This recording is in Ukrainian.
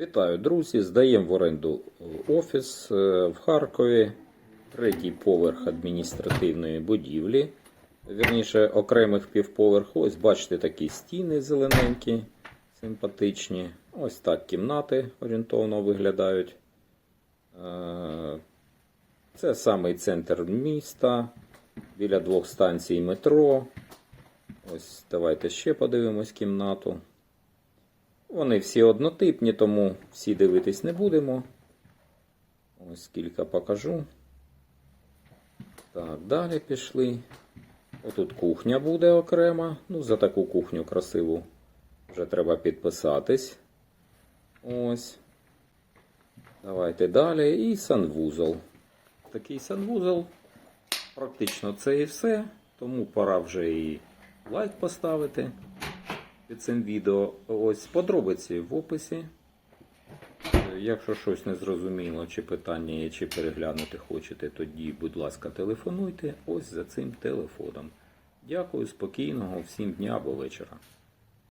Вітаю, друзі! Здаємо в оренду е, офіс е, в Харкові, третій поверх адміністративної будівлі. Вірніше, окремих півповерху. Ось бачите такі стіни зелененькі, симпатичні. Ось так кімнати орієнтовно виглядають. Е, Це самий центр міста, біля двох станцій метро. Ось давайте ще подивимось кімнату. Вони всі однотипні, тому всі дивитись не будемо. Ось кілька покажу. Так, далі пішли. Отут кухня буде окрема. Ну, за таку кухню красиву вже треба підписатись. Ось. Давайте далі. І санвузол. Такий санвузол. Практично це і все. Тому пора вже і лайк поставити під цим відео. Ось подробиці в описі. Е, Якщо щось не зрозуміло, чи питання є, чи переглянути хочете, тоді, будь ласка, телефонуйте ось за цим телефоном. Дякую, спокійного всім дня або вечора.